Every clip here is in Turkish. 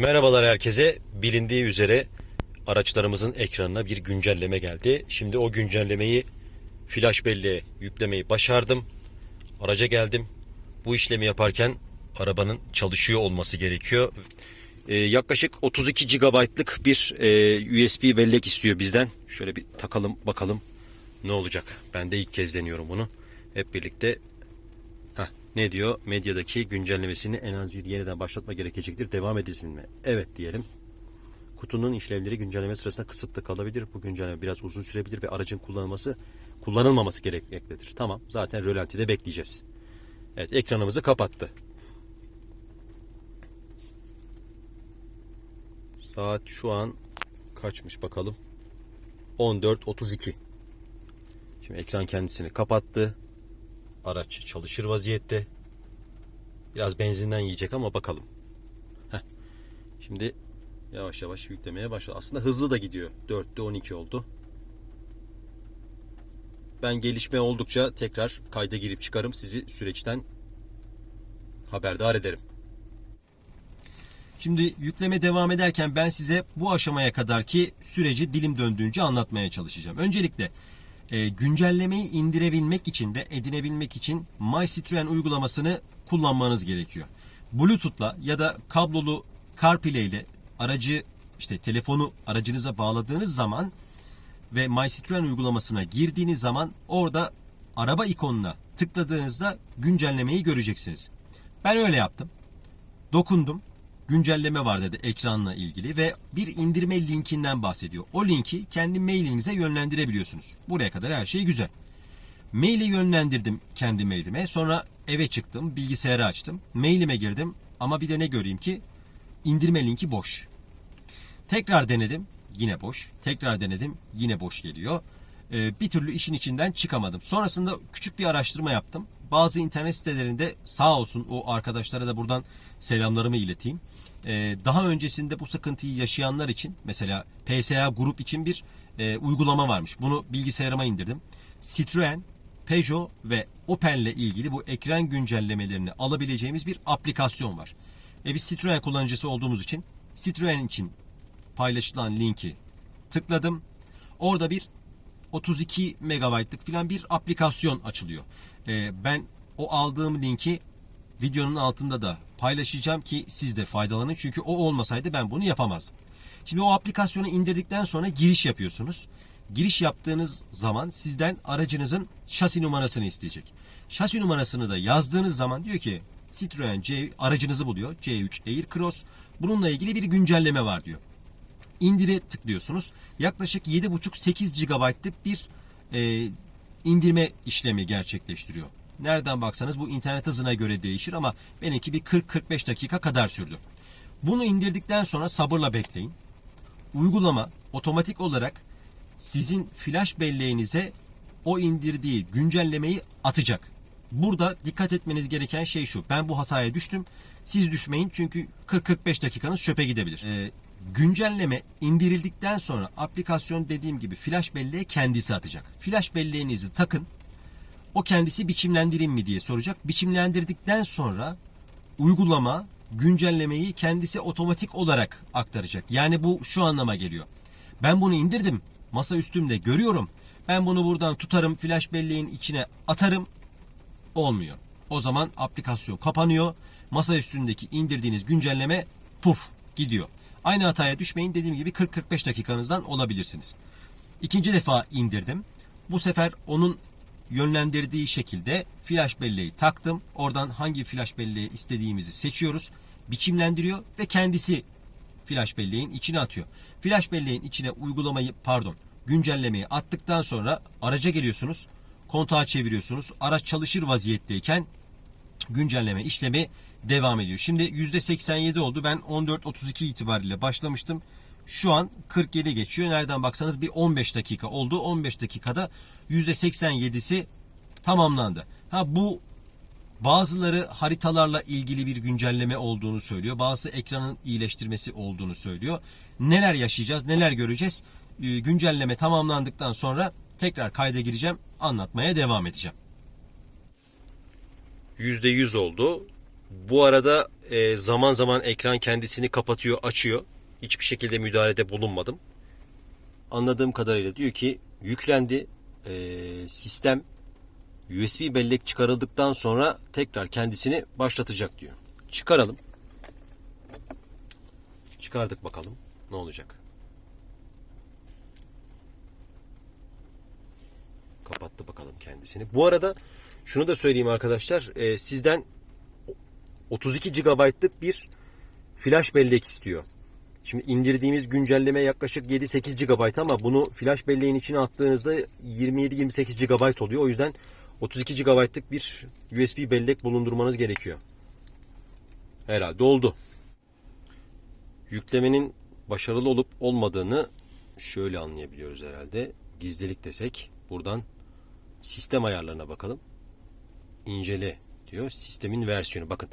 Merhabalar herkese. Bilindiği üzere araçlarımızın ekranına bir güncelleme geldi. Şimdi o güncellemeyi flash belleğe yüklemeyi başardım. Araca geldim. Bu işlemi yaparken arabanın çalışıyor olması gerekiyor. Ee, yaklaşık 32 GB'lık bir e, USB bellek istiyor bizden. Şöyle bir takalım bakalım ne olacak. Ben de ilk kez deniyorum bunu. Hep birlikte ne diyor? Medyadaki güncellemesini en az bir yeniden başlatma gerekecektir. Devam edilsin mi? Evet diyelim. Kutunun işlevleri güncelleme sırasında kısıtlı kalabilir. Bu güncelleme biraz uzun sürebilir ve aracın kullanılması kullanılmaması gerekmektedir. Tamam. Zaten rölantide bekleyeceğiz. Evet, ekranımızı kapattı. Saat şu an kaçmış bakalım. 14.32. Şimdi ekran kendisini kapattı. Araç çalışır vaziyette. Biraz benzinden yiyecek ama bakalım. Heh. Şimdi yavaş yavaş yüklemeye başladı. Aslında hızlı da gidiyor. 4'te 12 oldu. Ben gelişme oldukça tekrar kayda girip çıkarım. Sizi süreçten haberdar ederim. Şimdi yükleme devam ederken ben size bu aşamaya kadarki süreci dilim döndüğünce anlatmaya çalışacağım. Öncelikle e, güncellemeyi indirebilmek için ve edinebilmek için My Citroen uygulamasını kullanmanız gerekiyor. Bluetooth'la ya da kablolu CarPlay ile aracı işte telefonu aracınıza bağladığınız zaman ve My Citroen uygulamasına girdiğiniz zaman orada araba ikonuna tıkladığınızda güncellemeyi göreceksiniz. Ben öyle yaptım. Dokundum. Güncelleme var dedi ekranla ilgili ve bir indirme linkinden bahsediyor. O linki kendi mailinize yönlendirebiliyorsunuz. Buraya kadar her şey güzel. Maili yönlendirdim kendi mailime. Sonra eve çıktım, bilgisayarı açtım. Mailime girdim ama bir de ne göreyim ki indirme linki boş. Tekrar denedim, yine boş. Tekrar denedim, yine boş geliyor. Ee, bir türlü işin içinden çıkamadım. Sonrasında küçük bir araştırma yaptım. Bazı internet sitelerinde sağ olsun o arkadaşlara da buradan selamlarımı ileteyim. Ee, daha öncesinde bu sıkıntıyı yaşayanlar için mesela PSA grup için bir e, uygulama varmış. Bunu bilgisayarıma indirdim. Citroen, Peugeot ve Opel ile ilgili bu ekran güncellemelerini alabileceğimiz bir aplikasyon var. E biz Citroen kullanıcısı olduğumuz için Citroen için paylaşılan linki tıkladım. Orada bir 32 megabaytlık filan bir aplikasyon açılıyor. Ee, ben o aldığım linki videonun altında da paylaşacağım ki siz de faydalanın. Çünkü o olmasaydı ben bunu yapamazdım. Şimdi o aplikasyonu indirdikten sonra giriş yapıyorsunuz. Giriş yaptığınız zaman sizden aracınızın şasi numarasını isteyecek. Şasi numarasını da yazdığınız zaman diyor ki Citroen C aracınızı buluyor. C3 Aircross. Bununla ilgili bir güncelleme var diyor indire tıklıyorsunuz. Yaklaşık 7,5-8 GB'lık bir e, indirme işlemi gerçekleştiriyor. Nereden baksanız bu internet hızına göre değişir ama benimki bir 40-45 dakika kadar sürdü. Bunu indirdikten sonra sabırla bekleyin. Uygulama otomatik olarak sizin flash belleğinize o indirdiği güncellemeyi atacak. Burada dikkat etmeniz gereken şey şu. Ben bu hataya düştüm. Siz düşmeyin çünkü 40-45 dakikanız çöpe gidebilir. Ee, güncelleme indirildikten sonra aplikasyon dediğim gibi flash belleğe kendisi atacak. Flash belleğinizi takın. O kendisi biçimlendireyim mi diye soracak. Biçimlendirdikten sonra uygulama güncellemeyi kendisi otomatik olarak aktaracak. Yani bu şu anlama geliyor. Ben bunu indirdim. Masa üstümde görüyorum. Ben bunu buradan tutarım flash belleğin içine atarım. Olmuyor. O zaman aplikasyon kapanıyor. Masa üstündeki indirdiğiniz güncelleme puf gidiyor. Aynı hataya düşmeyin. Dediğim gibi 40-45 dakikanızdan olabilirsiniz. İkinci defa indirdim. Bu sefer onun yönlendirdiği şekilde flash belleği taktım. Oradan hangi flash belleği istediğimizi seçiyoruz. Biçimlendiriyor ve kendisi flash belleğin içine atıyor. Flash belleğin içine uygulamayı pardon güncellemeyi attıktan sonra araca geliyorsunuz. Kontağı çeviriyorsunuz. Araç çalışır vaziyetteyken güncelleme işlemi devam ediyor. Şimdi %87 oldu. Ben 14.32 itibariyle başlamıştım. Şu an 47 geçiyor. Nereden baksanız bir 15 dakika oldu. 15 dakikada %87'si tamamlandı. Ha bu bazıları haritalarla ilgili bir güncelleme olduğunu söylüyor. Bazı ekranın iyileştirmesi olduğunu söylüyor. Neler yaşayacağız, neler göreceğiz? Ee, Güncelleme tamamlandıktan sonra tekrar kayda gireceğim, anlatmaya devam edeceğim. %100 oldu. Bu arada e, zaman zaman ekran kendisini kapatıyor, açıyor. Hiçbir şekilde müdahalede bulunmadım. Anladığım kadarıyla diyor ki yüklendi. E, sistem USB bellek çıkarıldıktan sonra tekrar kendisini başlatacak diyor. Çıkaralım. Çıkardık bakalım ne olacak. Kapattı bakalım kendisini. Bu arada şunu da söyleyeyim arkadaşlar. e, sizden 32 GB'lık bir flash bellek istiyor. Şimdi indirdiğimiz güncelleme yaklaşık 7-8 GB ama bunu flash belleğin içine attığınızda 27-28 GB oluyor. O yüzden 32 GB'lık bir USB bellek bulundurmanız gerekiyor. Herhalde oldu. Yüklemenin başarılı olup olmadığını şöyle anlayabiliyoruz herhalde. Gizlilik desek buradan sistem ayarlarına bakalım. İncele diyor. Sistemin versiyonu. Bakın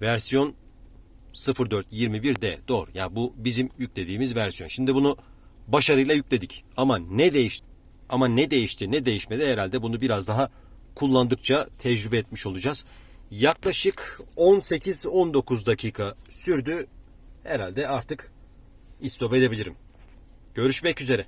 versiyon 0421D doğru. Ya yani bu bizim yüklediğimiz versiyon. Şimdi bunu başarıyla yükledik. Ama ne değişti? Ama ne değişti, ne değişmedi herhalde bunu biraz daha kullandıkça tecrübe etmiş olacağız. Yaklaşık 18-19 dakika sürdü. Herhalde artık istop edebilirim. Görüşmek üzere.